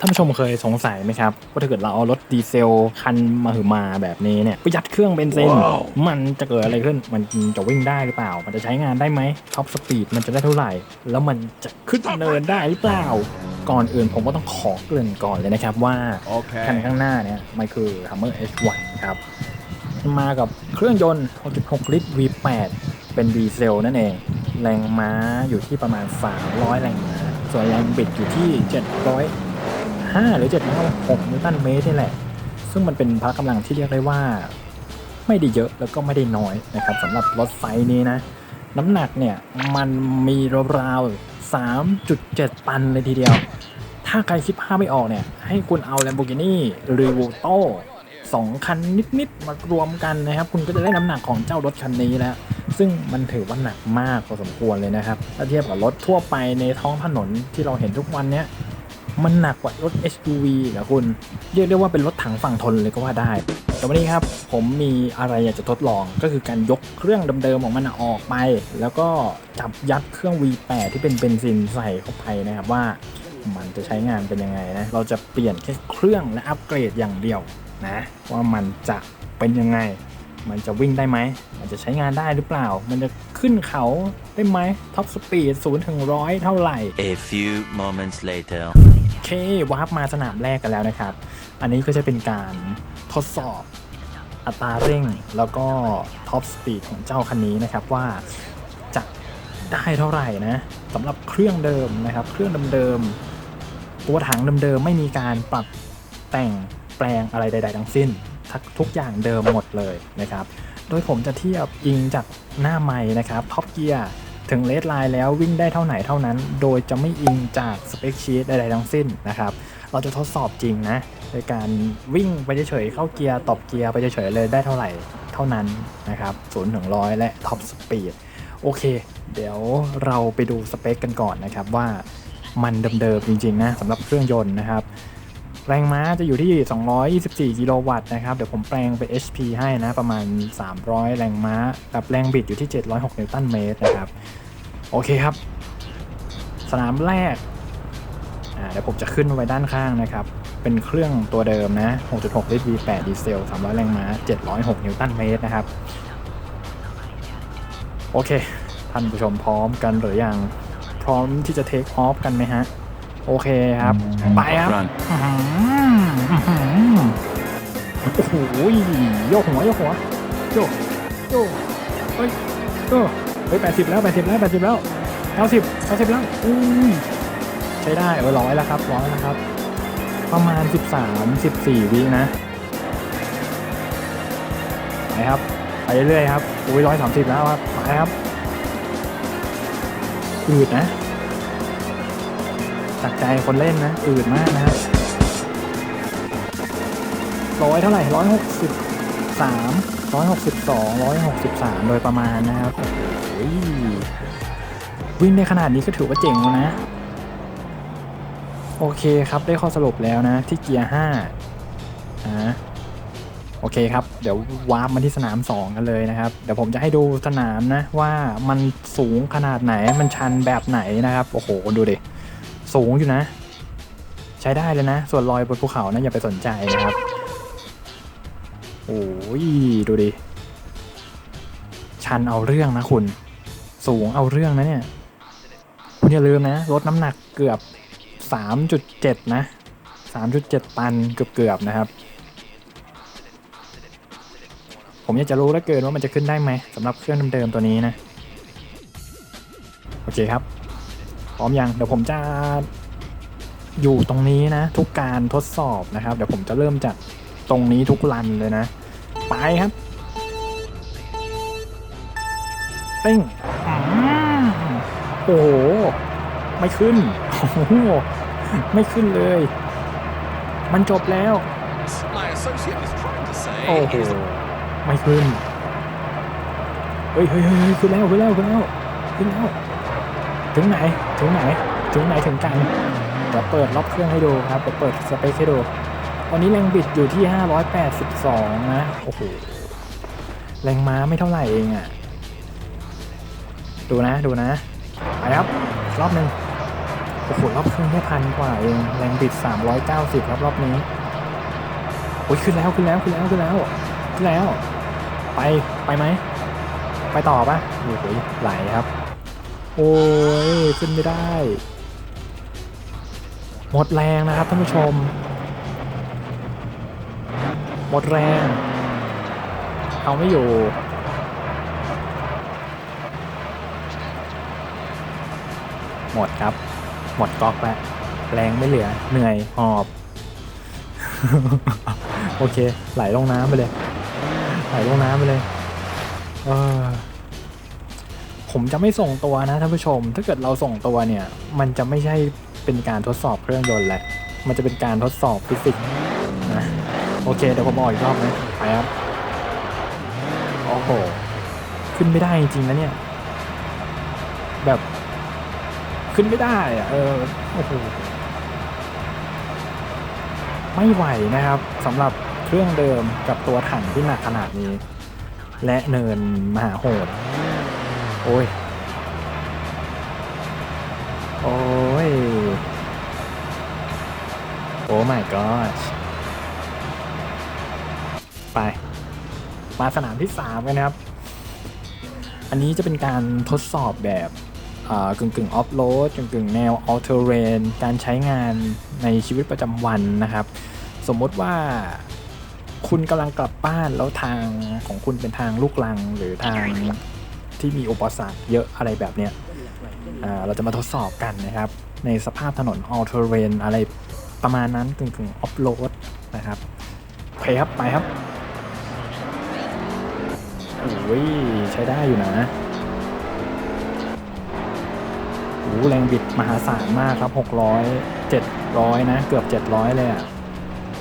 ท่านผู้ชมเคยสงสัยไหมครับว่าถ้าเกิดเราเอารถดีเซลคันมาหือมาแบบนี้เนี่ยไปยัดเครื่องเบนซินมันจะเกิดอะไรขึ้น มันจะวิ่งได้หรือเปล่า มันจะใช้งานได้ไหมท็อปสปีดมันจะได้เท่าไหร่ แล้วมันจะขึ้นเนินได้หรือเปล่า ก่อนอื่นผมก็ต้องขอเกริ่นก่อนเลยนะครับว่าคัน Okay. ข้างหน้าเนี่ยมันคือ Hummer H1 ครับมากับเครื่องยนต์ 6.6 ลิตร V8 เป็นดีเซลนั่นเอง แรงม้าอยู่ที่ประมาณ 300 แรงม้าส่วนแรงบิดอยู่ที่ 705หรือ706นิวตันเมตรนี่แหละ ซึ่งมันเป็นพละกำลังที่เรียกได้ว่า ไม่ได้เยอะแล้วก็ไม่ได้น้อยนะครับสำหรับรถไฟนี้นะ น้ำหนักเนี่ยมันมีราวๆ3.7 ตันเลยทีเดียว ถ้าใครคิดภาพไม่ออกเนี่ย ให้คุณเอา Lamborghini r e v o l t o สองคันนิด ๆ มารวมกันนะครับ คุณก็จะได้น้ำหนักของเจ้ารถคันนี้แล้ว ซึ่งมันถือว่าหนักมากพอสมควรเลยนะครับ ถ้าเทียบกับรถทั่วไปในท้องถนนที่เราเห็นทุกวันเนี้ย มันหนักกว่ารถ SUV นะคุณ เรียกได้ว่าเป็นรถถังฝั่งทนเลยก็ว่าได้ แต่วันนี้ครับผมมีอะไรอยากจะทดลองก็คือการยกเครื่องเดิมๆของมันออกไป แล้วก็จับยัดเครื่อง V8 ที่เป็นเบนซินใส่เข้าไปนะครับว่ามันจะใช้งานเป็นยังไงนะ เราจะเปลี่ยนแค่เครื่องและอัปเกรดอย่างเดียวนะ ว่ามันจะเป็นยังไง มันจะวิ่งได้ไหม มันจะใช้งานได้หรือเปล่า มันจะ ขึ้นเขาได้ไหมท็อปสปีด0ถึง100เท่าไหร่ A few moments later. โอเควาร์ปมาสนามแรกกันแล้วนะครับ อันนี้ก็จะเป็นการทดสอบอัตราเร่งแล้วก็ท็อปสปีดของเจ้าคันนี้นะครับว่าจะได้เท่าไหร่นะสำหรับเครื่องเดิมนะครับ เครื่องเดิมๆตัวถังเดิมๆไม่มีการปรับแต่งแปลงอะไรใด ๆ ทั้งสิ้นทักทุกอย่างเดิมหมดเลยนะครับ โดยผมจะเทียบอิงจากหน้าไม้นะครับท็อปเกียร์ถึงเลดไลน์แล้ววิ่งได้เท่าไหนเท่านั้น โดยจะไม่อิงจากสเปคชีตใดๆทั้งสิ้นนะครับ เราจะทดสอบจริงนะ โดยการวิ่งไปเฉยๆเข้าเกียร์ตบเกียร์ไปเฉยๆเลยได้เท่าไหร่เท่านั้นนะครับ0ถึง100และท็อปสปีดโอเค เดี๋ยวเราไปดูสเปคกันก่อนนะครับว่ามันเดิมๆจริงๆนะสำหรับเครื่องยนต์นะครับ แรงม้าจะอยู่ที่ 224 กิโลวัตต์นะครับ เดี๋ยวผมแปลงไป HP ให้นะ ประมาณ 300 แรงม้า กับแรงบิดอยู่ที่ 706 นิวตันเมตรนะครับ โอเคครับ สนามแรกอ่าเดี๋ยวผมจะขึ้นไว้ด้านข้างนะครับ เป็นเครื่องตัวเดิมนะ 6.6 ลิตร V8 ดีเซล 300 แรงม้า 706 นิวตันเมตรนะครับ โอเค ท่านผู้ชมพร้อมกันหรือยัง พร้อมที่จะเทคออฟกันไหมฮะ โอเคครับ ไปครับ Run. อื้อหืออื้อหือโอ้โหโยกหัวโยกหัวโยกโยกเฮ้ยโยกเฮ้ยแปดสิบแล้วแปดสิบแล้วแปดสิบแล้วเก้าสิบเก้าสิบแล้วอุ้ยใช้ได้เออร้อยแล้วครับร้อยแล้วครับ ประมาณสิบสามสิบสี่วินะไปครับไปเรื่อยๆครับอุ้ยร้อยสามสิบแล้วครับไปครับอืดนะ ตักใจคนเล่นนะอืดมากนะครับร้อยเท่าไหร่ร้อยหกสิบสามร้อยหกสิบสองร้อยหกสิบสามโดยประมาณนะครับวิ่งในขนาดนี้ก็ถือว่าเจ๋งแล้วนะ โอเคครับได้ข้อสรุปแล้วนะ ที่เกียร์ห้าอ่าโอเคครับ เดี๋ยววาร์ปมาที่สนาม 2 กันเลยนะครับ เดี๋ยวผมจะให้ดูสนามนะว่ามันสูงขนาดไหนมันชันแบบไหนนะครับ โอ้โห ดูดิ สูงอยู่นะ ใช้ได้เลยนะ ส่วนรอยบนภูเขานะอย่าไปสนใจนะครับ โอ้ยดูดิ ชันเอาเรื่องนะคุณ สูงเอาเรื่องนะเนี่ย คุณอย่าลืมนะลดน้ำหนักเกือบ 3.7 นะ 3.7 ตันเกือบๆนะครับ ผมอยากจะรู้แล้วเกินว่ามันจะขึ้นได้ไหมสำหรับเครื่องเดิมๆตัวนี้นะ โอเคครับ พร้อมยังเดี๋ยวผมจะอยู่ตรงนี้นะ ทุกการทดสอบนะครับ เดี๋ยวผมจะเริ่มจากตรงนี้ทุกรันเลยนะ ไปครับเป้งโอ้โห ไม่ขึ้นโอ้โหไม่ขึ้นเลย มันจบแล้ว โอ้โหไม่ขึ้น เฮ้ยเฮ้ยเฮ้ยเฮ้ยขึ้นแล้วขึ้นแล้วขึ้นแล้วขึ้นแล้ว ถึงไหนถึงไหนถึงไหนถึงกันเดี๋ยวเปิดล็อกเครื่องให้ดูครับเดี๋ยวเปิดสเปคให้ดูตอนนี้แรงบิดอยู่ที่ 582 นะ โอ้โห แรงม้าไม่เท่าไหร่เองอะ่ะ ดูนะ ดูนะไปครับ รอบหนึ่งโอ้โห รอบเครื่องแค่พันกว่าเอง แรงบิด 390 ครับรอบนี้ โอ้ย ขึ้นแล้ว ขึ้นแล้ว ขึ้นแล้ว ขึ้นแล้ว ขึ้นแล้ว ไป ไปไหม ไปต่อปะโอ้โหไหลครับ โอ้ยขึ้นไม่ได้ หมดแรงนะครับท่านผู้ชม หมดแรง เอาไม่อยู่ หมดครับ หมดก๊อกแล้วแรงไม่เหลือ เหนื่อยหอบ โอเค ไหลลงน้ำไปเลย ไหลลงน้ำไปเลย เออ ผมจะไม่ส่งตัวนะท่านผู้ชม ถ้าเกิดเราส่งตัวเนี่ย มันจะไม่ใช่เป็นการทดสอบเครื่องยนต์แหละ มันจะเป็นการทดสอบฟิสิกส์นะโอเคเดี๋ยวผมบอกอีกรอบนะไปครับโอ้โหขึ้นไม่ได้จริงๆนะเนี่ย แบบขึ้นไม่ได้อะเออโอ้โหไม่ไหวนะครับสำหรับเครื่องเดิมกับตัวถังที่หนักขนาดนี้ และเนินมหาโหด โอ้ย โอ้ย โอ้ my god ไป มาสนามที่3กันนะครับ อันนี้จะเป็นการทดสอบแบบอ่ากึ่งกึ่งออฟโรดกึ่งกึ่งแนวอ l เทเรนการใช้งานในชีวิตประจำวันนะครับ สมมติว่าคุณกำลังกลับบ้านแล้วทางของคุณเป็นทางลูกลังหรือทาง ที่มีอุปสรรคเยอะอะไรแบบเนี้ยเราจะมาทดสอบกันนะครับ ในสภาพถนนอ l เทเรนอะไรประมาณนั้นกึ่งกึ่งออฟโรดนะครับโอเคครับไปครับโอ้ยใช้ได้อยู่นะโอ้แรงบิดมหาศาลมากครับ 600 700 นะ เกือบ 700 เลยอะ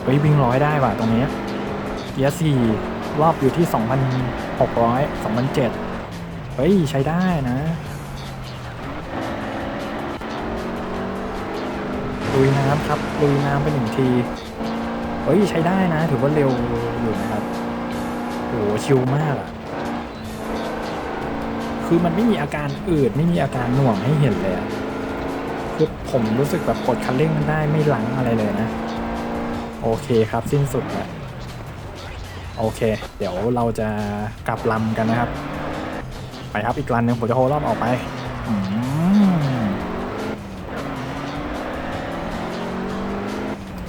เฮ้ยวิ่งร้อยได้ว่ะตรงเนี้ยเกียร์สี่รอบอยู่ที่ 2,600 2,007 เฮ้ย ใช้ได้นะลุยน้ำครับลุยน้ำไปหนึ่งที เฮ้ย ใช้ได้นะ ถือว่าเร็วอยู่นะครับโอ้โหชิลมากอะคือมันไม่มีอาการอืดไม่มีอาการหน่วงให้เห็นเลยอะคือผมรู้สึกแบบกดคันเร่งมันได้ไม่หลังอะไรเลยนะ โอเคครับสิ้นสุดแล้วโอเค เดี๋ยวเราจะกลับลำกันนะครับ ครับอีกลันหนึ่งผมจะโฮรอบออกไป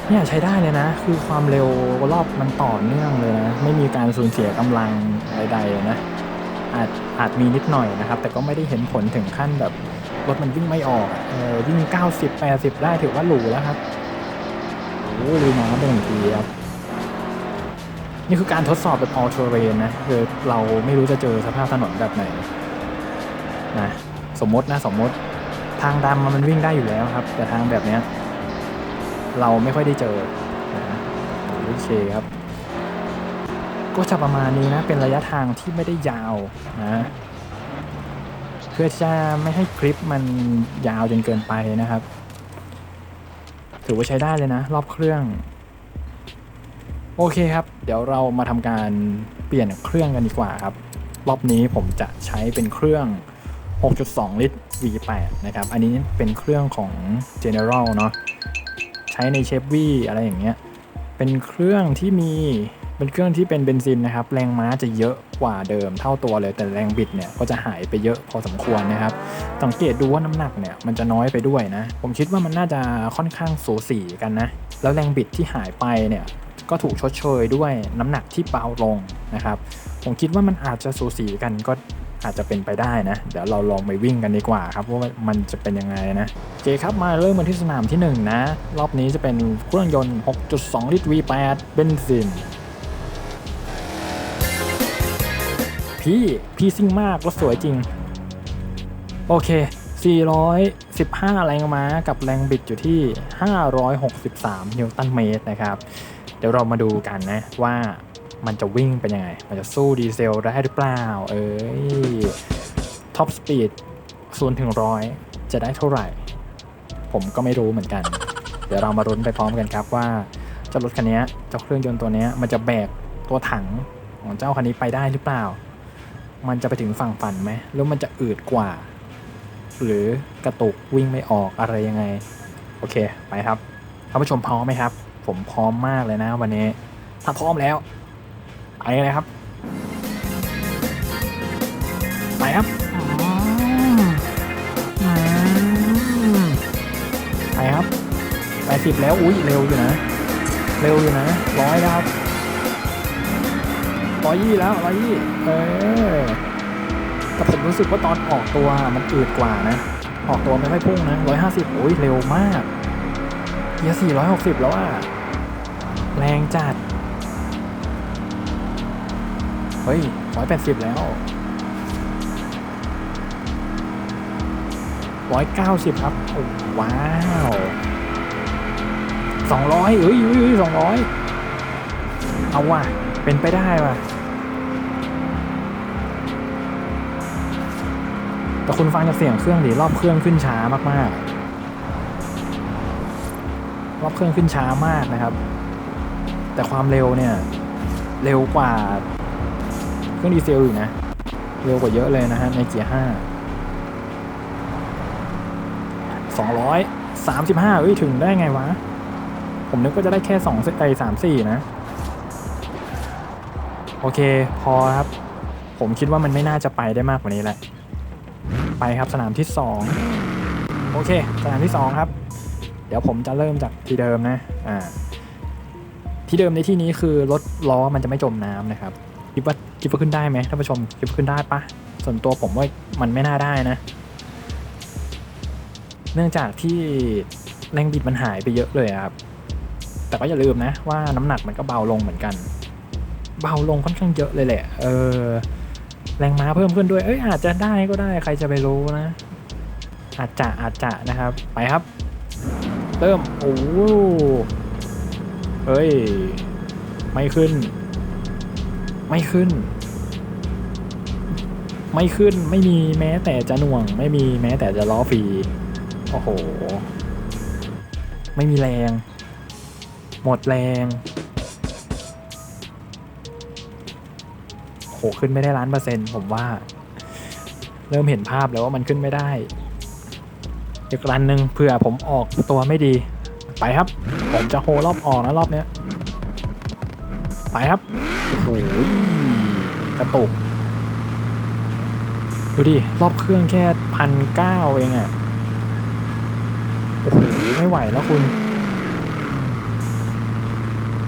เนี่ยใช้ได้เลยนะ คือความเร็วรอบมันต่อเนื่องเลยนะ ไม่มีการสูญเสียกำลังใดๆนะ อาจอาจมีนิดหน่อยนะครับ แต่ก็ไม่ได้เห็นผลถึงขั้นแบบรถมันวิ่งไม่ออกเออวิ่ง 90 80 ได้ถือว่าหรูแล้วครับโอ้ลืมน้ำไปหนึ่งทีครับ นี่คือการทดสอบแบบ all terrain นะคือเราไม่รู้จะเจอสภาพถนนแบบไหนนะสมมตินะสมมติทางดำมันวิ่งได้อยู่แล้วครับ แต่ทางแบบเนี้ยเราไม่ค่อยได้เจอนะโอเคครับ ก็จะประมาณนี้นะ เป็นระยะทางที่ไม่ได้ยาวนะเพื่อจะไม่ให้คลิปมันยาวจนเกินไปนะครับ ถือว่าใช้ได้เลยนะ รอบเครื่อง โอเคครับ เดี๋ยวเรามาทำการเปลี่ยนเครื่องกันดีกว่าครับ รอบนี้ผมจะใช้เป็นเครื่อง 6.2 ลิตร V8 นะครับ อันนี้เป็นเครื่องของ General เนาะ ใช้ในเชฟวี่อะไรอย่างเงี้ย เป็นเครื่องที่มี เป็นเครื่องที่เป็นเบนซินนะครับ แรงม้าจะเยอะกว่าเดิมเท่าตัวเลย แต่แรงบิดเนี่ยก็จะหายไปเยอะพอสมควรนะครับ สังเกตดูว่าน้ำหนักเนี่ยมันจะน้อยไปด้วยนะ ผมคิดว่ามันน่าจะค่อนข้างสูสีกันนะ แล้วแรงบิดที่หายไปเนี่ย ก็ถูกชดเชยด้วยน้ำหนักที่เบาลงนะครับ ผมคิดว่ามันอาจจะสูสีกันก็อาจจะเป็นไปได้นะ เดี๋ยวเราลองไปวิ่งกันดีกว่าครับว่ามันจะเป็นยังไงนะโอเคครับมาเริ่มกันที่สนามที่ 1 นะ รอบนี้จะเป็นเครื่องยนต์ 6.2 ลิตร V8 เบนซิน พี่พี่ซิ่งมากรถสวยจริง โอเค 415 แรงม้ากับแรงบิดอยู่ที่ 563 นิวตันเมตรนะครับ เดี๋ยวเรามาดูกันนะว่ามันจะวิ่งเป็นยังไง มันจะสู้ดีเซลได้หรือเปล่า เอ้ยท็อปสปีด0ถึง100จะได้เท่าไหร่ ผมก็ไม่รู้เหมือนกัน เดี๋ยวเรามารุ้นไปพร้อมกันครับว่าเจ้ารถคันนี้เจ้าเครื่องยนต์ตัวนี้มันจะแบกตัวถังของเจ้าคันนี้ไปได้หรือเปล่า มันจะไปถึงฝั่งฝันไหมแล้วมันจะอืดกว่า หรือกระตุกวิ่งไม่ออกอะไรยังไง โอเค ไปครับท่านผู้ชมพร้อมไหมครับ ผมพร้อมมากเลยนะ วันนี้ถ้าพร้อมแล้วไปเลยครับ ไปครับไปครับแปดสิบแล้วอุ้ยเร็วอยู่นะ เร็วอยู่นะร้อยแล้วครับร้อยยี่แล้วร้อยยี่เออแต่ผมรู้สึกว่าตอนออกตัวมันอืดกว่านะ ออกตัวไม่ค่อยพุ่งนะร้อยห้าสิบโอ้ยเร็วมากเยร์สี่ร้อยหกสิบแล้วอะ แรงจัด เฮ้ยร้อยแปดสิบแล้วร้อยเก้าสิบครับโอ้ว้าวสองร้อยเอ้ยเอ้ยสองร้อยเอาว่ะ เป็นไปได้ว่ะ แต่คุณฟังจากเสียงเครื่องดิรอบเครื่องขึ้นช้ามากๆ รอบเครื่องขึ้นช้ามากนะครับ แต่ความเร็วเนี่ย เร็วกว่าเครื่องดีเซลอยู่นะ เร็วกว่าเยอะเลยนะฮะ ในเกียร์ห้าสองร้อยสามสิบห้าเอ้ยถึงได้ไงวะ ผมนึกว่าจะได้แค่สองไอสามสี่นะ โอเค พอครับ ผมคิดว่ามันไม่น่าจะไปได้มากกว่านี้แหละ ไปครับสนามที่สองโอเค สนามที่สองครับ เดี๋ยวผมจะเริ่มจากที่เดิมนะ อ่า ที่เดิมในที่นี้คือรถล้อมันจะไม่จมน้ำนะครับคิดว่าคิดว่าขึ้นได้ไหมท่านผู้ชมคิดว่าขึ้นได้ปะส่วนตัวผมว่ามันไม่น่าได้นะ เนื่องจากที่แรงบิดมันหายไปเยอะเลยครับ แต่ก็อย่าลืมนะว่าน้ำหนักมันก็เบาลงเหมือนกัน เบาลงค่อนข้างเยอะเลยแหละ เออ แรงม้าเพิ่มขึ้นด้วย เอ้ยอาจจะได้ก็ได้ใครจะไปรู้นะ อาจจะอาจจะนะครับ ไปครับ เริ่ม โอ้โห เฮ้ย ไม่ขึ้น ไม่ขึ้น ไม่ขึ้นไม่มีแม้แต่จะหน่วง ไม่มีแม้แต่จะล้อฟรี โอ้โห ไม่มีแรง หมดแรงโหขึ้นไม่ได้ล้านเปอร์เซ็นต์ผมว่า เริ่มเห็นภาพแล้วว่ามันขึ้นไม่ได้อีกรันหนึ่งเผื่อผมออกตัวไม่ดี ไปครับ ผมจะโฮรอบออกนะรอบเนี้ย ไปครับ โอ้โหกระตุก ดูดิ รอบเครื่องแค่พันเก้าเองอะ่ะ โอ้โห ไม่ไหวแล้วคุณ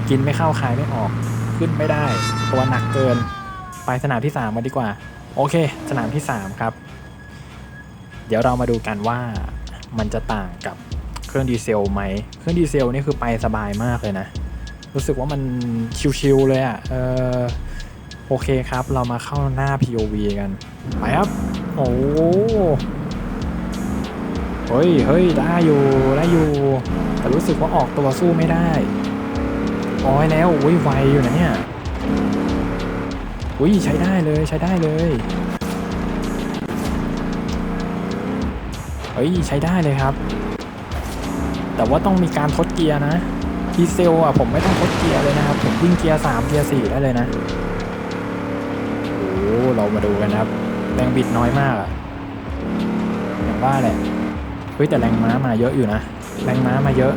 กินไม่เข้าคายไม่ออก ขึ้นไม่ได้ ตัวหนักเกิน ไปสนามที่3มาดีกว่า โอเค สนามที่ 3 ครับ เดี๋ยวเรามาดูกันว่ามันจะต่างกับ เครื่องดีเซลไหม เครื่องดีเซลนี่คือไปสบายมากเลยนะ รู้สึกว่ามันชิวๆเลยอะ่ะ เออโอเคครับ เรามาเข้าหน้า POV กัน ไปครับ โอ้เฮ้ยเฮ้ยได้อยู่ได้อยู่ แต่รู้สึกว่าออกตัวสู้ไม่ได้อ้อยแล้วอุ้ยไวอยู่นะเนี่ยอุ้ยใช้ได้เลยใช้ได้เลยเฮ้ยใช้ได้เลยครับ แต่ว่าต้องมีการทดเกียร์นะดีเซลอะผมไม่ต้องทดเกียร์เลยนะครับ ผมวิ่งเกียร์สามเกียร์สี่ได้เลยนะโอ้เรามาดูกันนะครับ แรงบิดน้อยมากอะอย่างว่าแหละเฮ้ยแต่แรงม้ามาเยอะอยู่นะแรงม้ามาเยอะ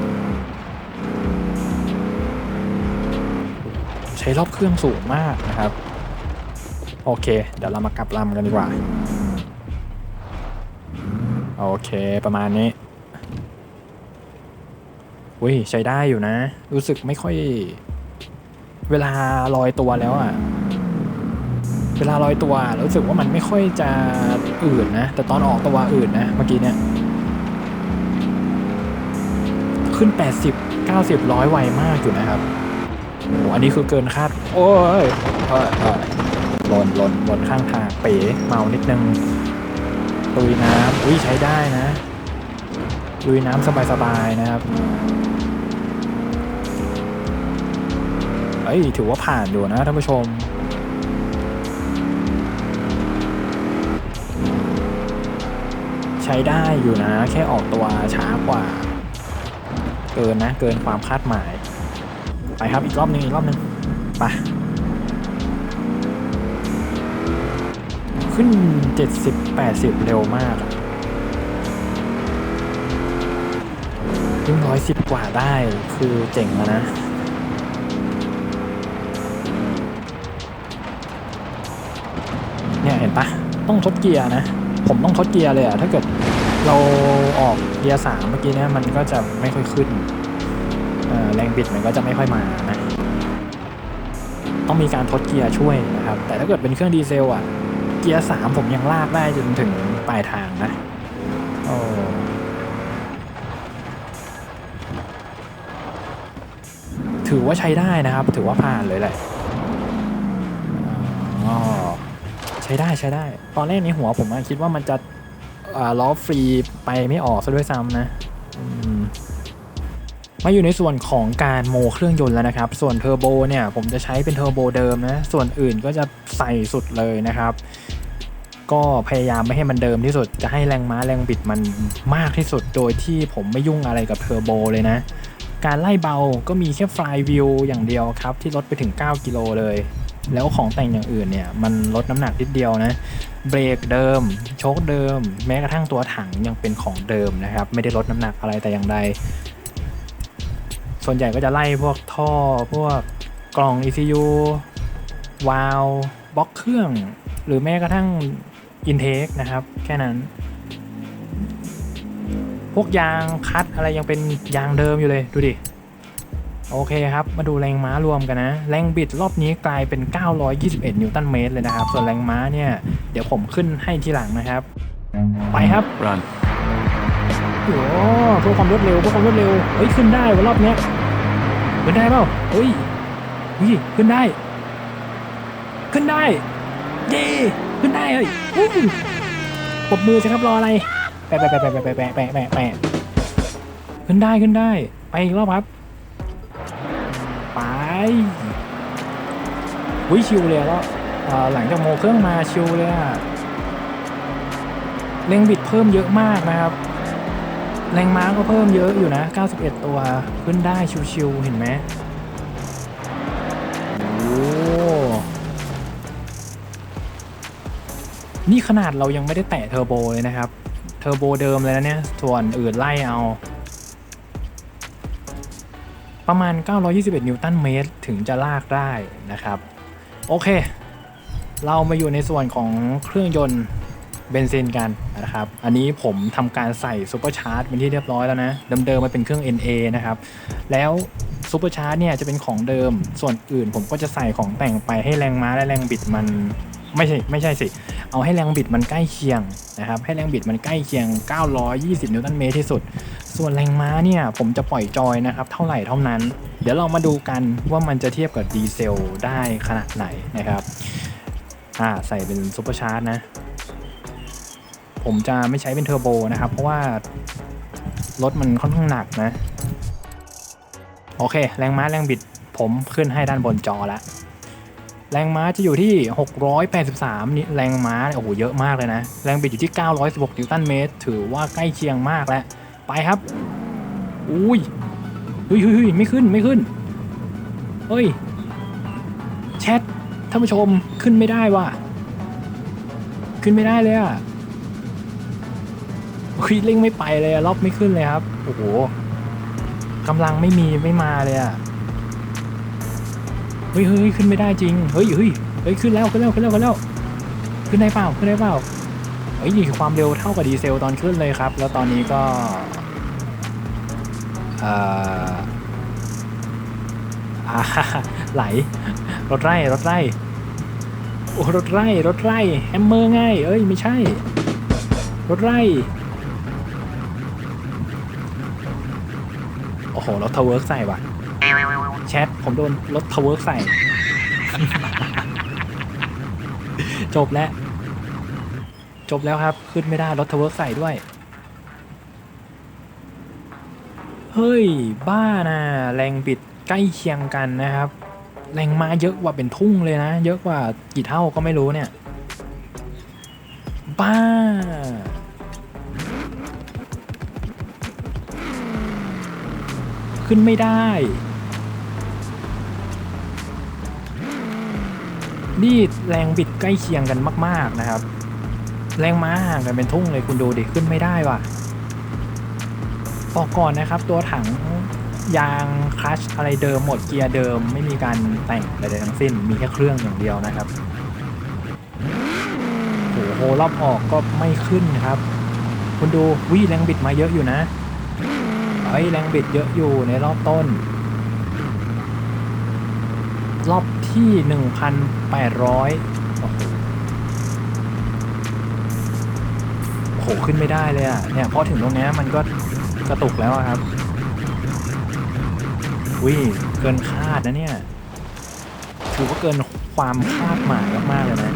ใช้รอบเครื่องสูงมากนะครับ โอเค เดี๋ยวเรามากลับลำกันดีกว่า โอเค ประมาณนี้ อุ้ยใช้ได้อยู่นะ รู้สึกไม่ค่อย เวลาลอยตัวแล้วอะ่ะ เวลาลอยตัวรู้สึกว่ามันไม่ค่อยจะอืดนะ แต่ตอนออกตัวอืดนะเมื่อกี้เนี่ย ขึ้น 80 90ร้อยไวมากอยู่นะครับโอ้อันนี้คือเกินคาด โอ้ยเออเออหล่นหล่นหล่นข้างทางเป๋เมานิดนึงลุยน้ำอุ้ยใช้ได้นะลุยน้ำสบายๆนะครับ อ้ยถือว่าผ่านอยู่นะท่านผู้ชม ใช้ได้อยู่นะ แค่ออกตัวช้ากว่า เกินนะ เกินความคาดหมาย ไปครับอีกรอบหนึงอีกรอบหนึงไปขึ้น 70 80 เร็วมากอะยิ่งร้อยสิบกว่าได้คือเจ๋งแล้วนะ ต้องทดเกียร์นะ ผมต้องทดเกียร์เลยอะถ้าเกิดเราออกเกียร์สามเมื่อกี้เนี่ยมันก็จะไม่ค่อยขึ้นแรงบิดมันก็จะไม่ค่อยมานะต้องมีการทดเกียร์ช่วยนะครับ แต่ถ้าเกิดเป็นเครื่องดีเซลอะเกียร์สามผมยังลากได้จนถึงปลายทางนะโอ้ถือว่าใช้ได้นะครับ ถือว่าผ่านเลยแหละอ๋อ ใช้ได้ใช้ได้ ตอนแรกในหัวผมคิดว่ามันจะล้อฟรีไปไม่ออกซะด้วยซ้ำนะมมาอยู่ในส่วนของการโมเครื่องยนต์แล้วนะครับ ส่วนเทอร์โบเนี่ยผมจะใช้เป็นเทอร์โบเดิมนะ ส่วนอื่นก็จะใส่สุดเลยนะครับ ก็พยายามไม่ให้มันเดิมที่สุด จะให้แรงม้าแรงบิดมันมากที่สุด โดยที่ผมไม่ยุ่งอะไรกับเทอร์โบเลยนะ การไล่เบาก็มีแค่ฟลายวิวอย่างเดียวครับ ที่ลดไปถึง 9 กิโลเลย แล้วของแต่งอย่างอื่นเนี่ย มันลดน้ำหนักนิดเดียวนะ เบรกเดิม โชคเดิม แม้กระทั่งตัวถังยังเป็นของเดิมนะครับ ไม่ได้ลดน้ำหนักอะไรแต่อย่างใด ส่วนใหญ่ก็จะไล่พวกท่อพวกกล่อง ECU วาล์วบล็อกเครื่อง หรือแม้กระทั่งอินเทคนะครับ แค่นั้น พวกยางคัดอะไรยังเป็นยางเดิมอยู่เลยดูดิ โอเคครับ มาดูแรงม้ารวมกันนะ แรงบิดรอบนี้กลายเป็น 921 นิวตันเมตรเลยนะครับ ส่วนแรงม้าเนี่ย เดี๋ยวผมขึ้นให้ทีหลังนะครับ ไปครับ Run โอ้เพื่อความรวดเร็วเพื่อความรวดเร็ว เฮ้ย ขึ้นได้วันรอบเนี้ยขึ้นได้เปล่าเฮ้ยวิ่งขึ้นได้ ขึ้นได้ เย่ขึ้นได้เฮ้ยปุ๊บมือสิครับรออะไร แปะแปะแปะแปะแปะแปะแปะขึ้นได้ขึ้นได้ ไปอีกรอบครับ วิชิวเลยแล้วหลังจากโมเครื่องมาชิวเลยอะเร่งบิดเพิ่มเยอะมากนะครับ แรงม้าก็เพิ่มเยอะอยู่นะ 91 ตัวขึ้นได้ชิวๆเห็นไหมโอ้นี่ขนาดเรายังไม่ได้แตะเทอร์โบเลยนะครับ เทอร์โบเดิมเลยนะเนี่ย ส่วนอื่นไล่เอา ประมาณ 921 นิวตันเมตร ถึงจะลากได้นะครับ โอเค เรามาอยู่ในส่วนของเครื่องยนต์เบนซินกันนะครับ อันนี้ผมทำการใส่ซูเปอร์ชาร์จเป็นที่เรียบร้อยแล้วนะ เดิมๆมันเป็นเครื่อง NA นะครับ แล้วซูเปอร์ชาร์จเนี่ยจะเป็นของเดิม ส่วนอื่นผมก็จะใส่ของแต่งไปให้แรงม้าและแรงบิดมัน ไม่ใช่ไม่ใช่สิ เอาให้แรงบิดมันใกล้เคียงนะครับ ให้แรงบิดมันใกล้เคียง 920 นิวตันเมตรที่สุด ส่วนแรงม้าเนี่ย ผมจะปล่อยจอยนะครับ เท่าไหร่เท่านั้น เดี๋ยวเรามาดูกันว่ามันจะเทียบกับดีเซลได้ขนาดไหนนะครับ อ่าใส่เป็นซูเปอร์ชาร์จนะ ผมจะไม่ใช้เป็นเทอร์โบนะครับ เพราะว่ารถมันค่อนข้างหนักนะ โอเค แรงม้าแรงบิดผมขึ้นให้ด้านบนจอแล้ว แรงม้าจะอยู่ที่ 683 นี่แรงม้าเนี่ยโอ้โหเยอะมากเลยนะ แรงบิดอยู่ที่ 916 นิวตันเมตร ถือว่าใกล้เคียงมากแล้ว ไปครับ อุ้ยเฮ้ยเฮ้ยไม่ขึ้นไม่ขึ้น เฮ้ย แชทท่านผู้ชมขึ้นไม่ได้ว่ะ ขึ้นไม่ได้เลยอะเฮ้ยเร่งไม่ไปเลยอะรอบไม่ขึ้นเลยครับ โอ้โหกำลังไม่มีไม่มาเลยอะ เฮ้ยเฮ้ยขึ้นไม่ได้จริง เฮ้ยเฮ้ยเฮ้ยขึ้นแล้วขึ้นแล้วขึ้นแล้วขึ้นแล้วขึ้นได้เปล่าขึ้นได้เปล่าเฮ้ยความเร็วเท่ากับดีเซลตอนขึ้นเลยครับ แล้วตอนนี้ก็เออไหลรถไร่รถไร่โอ้รถไร่รถไร่แฮมเมอร์ง่าย เอ้ยไม่ใช่ รถไร่โอ้โหรถทาวเวิร์กใส่ว่ะ ผมโดนรถทเวิร์กใส่ จบแล้ว จบแล้วครับ ขึ้นไม่ได้รถทเวิร์กใส่ด้วย เฮ้ย บ้านะแรงบิดใกล้เคียงกันนะครับ แรงมาเยอะกว่าเป็นทุ่งเลยนะ เยอะกว่ากี่เท่าก็ไม่รู้เนี่ย บ้าขึ้นไม่ได้ นี่แรงบิดใกล้เคียงกันมาก ๆนะครับ แรงม้าห่างกันเป็นทุ่งเลยคุณดูดิขึ้นไม่ได้ว่ะบอกก่อนนะครับ ตัวถังยางคลัชอะไรเดิมหมดเกียร์เดิมไม่มีการแต่งใดๆทั้งสิ้นมีแค่เครื่องอย่างเดียวนะครับโอ้โหรอบออกก็ไม่ขึ้นครับ คุณดูวิแรงบิดมาเยอะอยู่นะเฮ้ยแรงบิดเยอะอยู่ในรอบต้น รอบที่ 1,800 โอ้โหโอ้โหขึ้นไม่ได้เลยอะ เนี่ยพอถึงตรงนี้มันก็กระตุกแล้วครับวิ่เกินคาดนะเนี่ย ถือว่าเกินความคาดหมายมากๆเลยนะ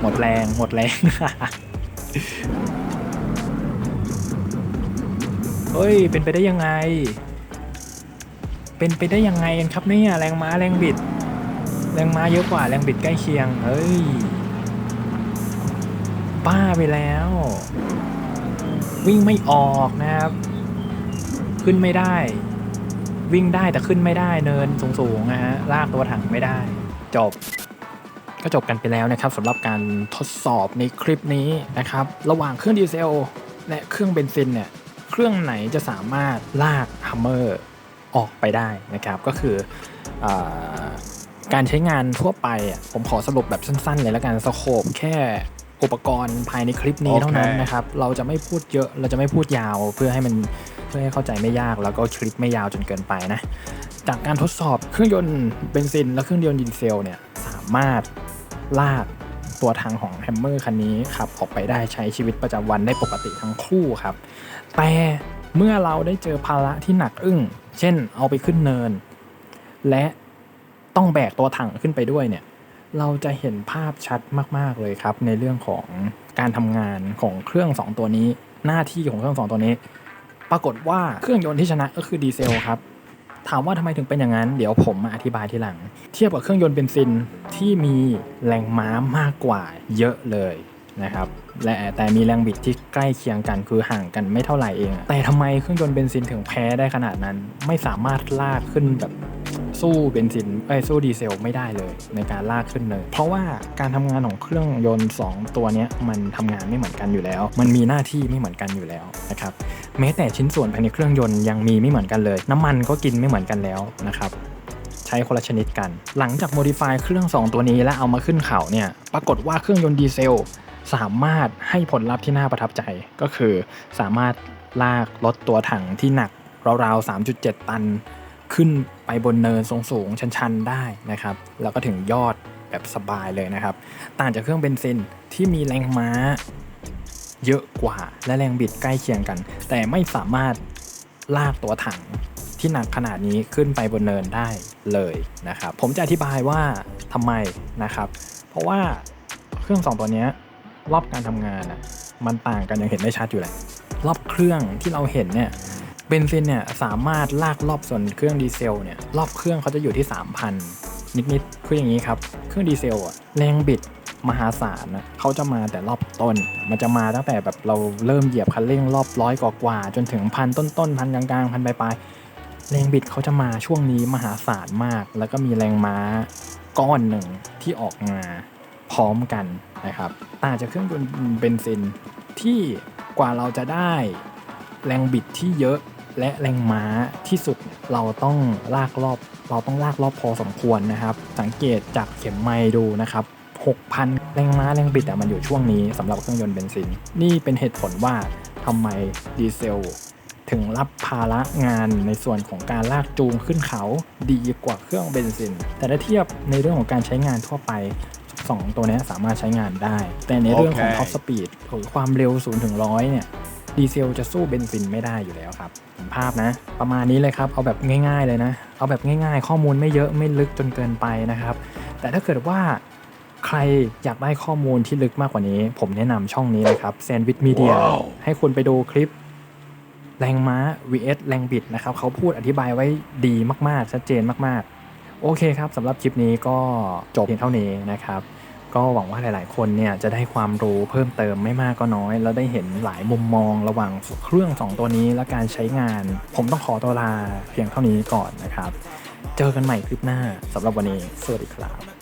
หมดแรงหมดแรง เฮ้ย เป็นไปได้ยังไง เป็นไปได้ยังไงกันครับเนี่ยแรงม้าแรงบิด แรงม้าเยอะกว่าแรงบิดใกล้เคียงเฮ้ยป้าไปแล้ว วิ่งไม่ออกนะครับ ขึ้นไม่ได้ วิ่งได้แต่ขึ้นไม่ได้เนินสูงๆนะฮะลากตัวถังไม่ได้ จบก็จบกันไปแล้วนะครับสำหรับการทดสอบในคลิปนี้นะครับ ระหว่างเครื่องดีเซลและเครื่องเบนซินเนี่ย เครื่องไหนจะสามารถลากฮัมเมอร์ ออกไปได้นะครับ ก็คืออาการใช้งานทั่วไปอะผมขอสรุปแบบสั้นๆ เลยแล้วกันสโคปแค่อุปกรณ์ภายในคลิปนี้เท่านั้นนะครับ เราจะไม่พูดเยอะ เราจะไม่พูดยาวเพื่อให้มันเพื่อให้เข้าใจไม่ยากแล้วก็คลิปไม่ยาวจนเกินไปนะ จากการทดสอบเครื่องยนต์เบนซินและเครื่องยนต์ดีเซลเนี่ยสามารถลากตัวถังของแฮมเมอร์คันนี้ขับออกไปได้ใช้ชีวิตประจำวันได้ปกติทั้งคู่ครับ แต่เมื่อเราได้เจอภาระที่หนักอึ้ง เช่นเอาไปขึ้นเนิน และต้องแบกตัวถังขึ้นไปด้วยเนี่ย เราจะเห็นภาพชัดมาก ๆ เลยครับ ในเรื่องของการทำงานของเครื่อง 2 ตัวนี้ หน้าที่ของเครื่อง 2 ตัวนี้ ปรากฏว่าเครื่องยนต์ที่ชนะก็คือดีเซลครับ ถามว่าทำไมถึงเป็นอย่างนั้น เดี๋ยวผมมาอธิบายทีหลัง เทียบกับเครื่องยนต์เบนซินที่มีแรงม้ามากกว่าเยอะเลย นะครับและแต่มีแรงบิดที่ใกล้เคียงกันคือห่างกันไม่เท่าไหร่เอง แต่ทำไมเครื่องยนต์เบนซินถึงแพ้ได้ขนาดนั้น ไม่สามารถลากขึ้นแบบสู้เบนซินเอ้สู้ดีเซลไม่ได้เลยในการลากขึ้นเลย เพราะว่าการทำงานของเครื่องยนต์ 2 ตัวนี้มันทำงานไม่เหมือนกันอยู่แล้ว มันมีหน้าที่ไม่เหมือนกันอยู่แล้วนะครับแม้แต่ชิ้นส่วนภายในเครื่องยนต์ยังมีไม่เหมือนกันเลย น้ำมันก็กินไม่เหมือนกันแล้วนะครับใช้คนละชนิดกัน หลังจากโมดิฟายเครื่อง 2 ตัวนี้แล้วเอามาขึ้นเขาเนี่ยปรากฏว่าเครื่องยนต์ดีเซล สามารถให้ผลลัพธ์ที่น่าประทับใจก็คือ สามารถลากรถตัวถังที่หนักราวๆ 3.7 ตัน ขึ้นไปบนเนินสูงๆชันๆ ได้นะครับ แล้วก็ถึงยอดแบบสบายเลยนะครับ ต่างจากเครื่องเบนซินที่มีแรงม้าเยอะกว่าและแรงบิดใกล้เคียงกัน แต่ไม่สามารถลากตัวถังที่หนักขนาดนี้ขึ้นไปบนเนินได้เลยนะครับ ผมจะอธิบายว่าทำไมนะครับ เพราะว่าเครื่องสองตัวเนี้ย รอบการทำงานอะมันต่างกันอย่างเห็นได้ชัดอยู่แหละรอบเครื่องที่เราเห็นเนี่ยเบนซินเนี่ยสามารถลากรอบส่วนเครื่องดีเซลเนี่ยรอบเครื่องเขาจะอยู่ที่ 3,000 นิดๆคืออย่างนี้ครับ เครื่องดีเซลอะแรงบิดมหาศาลนะเขาจะมาแต่รอบต้น มันจะมาตั้งแต่แบบเราเริ่มเหยียบคันเร่งรอบร้อยกว่าจนถึงพันต้นๆพันกลางๆพันปลายแรงบิดเขาจะมาช่วงนี้มหาศาลมาก แล้วก็มีแรงม้าก้อนหนึ่งที่ออกมาพร้อมกัน นะครับต่างจากเครื่องยนต์เบนซินที่กว่าเราจะได้แรงบิดที่เยอะและแรงม้าที่สุดเราต้องลากรอบ เราต้องลากรอบพอสมควรนะครับ สังเกตจากเข็มไมล์ดูนะครับ6,000 แรงม้าแรงบิดอะมันอยู่ช่วงนี้สำหรับเครื่องยนต์เบนซิน นี่เป็นเหตุผลว่าทำไมดีเซล ถึงรับภาระงานในส่วนของการลากจูงขึ้นเขาดีกว่าเครื่องเบนซิน แต่ถ้าเทียบในเรื่องของการใช้งานทั่วไป 2 ตัวเนี้ยสามารถใช้งานได้ แต่ในเรื่องของโอเคท็อปสปีดหรือความเร็ว0ถึง100เนี่ยดีเซลจะสู้เบนซินไม่ได้อยู่แล้วครับเห็นภาพนะ ประมาณนี้เลยครับ เอาแบบง่าย ๆเลยนะ เอาแบบง่าย ๆ ข้อมูลไม่เยอะไม่ลึกจนเกินไปนะครับ แต่ถ้าเกิดว่าใครอยากได้ข้อมูลที่ลึกมากกว่านี้ ผมแนะนำช่องนี้เลยครับแซนด์วิชมีเดียว้าวให้คุณไปดูคลิปแรงม้า vs แรงบิดนะครับ เขาพูดอธิบายไว้ดีมากๆ ชัดเจนมากๆ โอเคครับสำหรับคลิปนี้ก็จบเพียงเท่านี้นะครับ ก็หวังว่าหลาย ๆ คนเนี่ยจะได้ความรู้เพิ่มเติมไม่มากก็น้อย แล้วได้เห็นหลายมุมมองระหว่างเครื่อง 2 ตัวนี้และการใช้งาน ผมต้องขอตัวลาเพียงเท่านี้ก่อนนะครับ เจอกันใหม่คลิปหน้าสำหรับวันนี้ สวัสดีครับ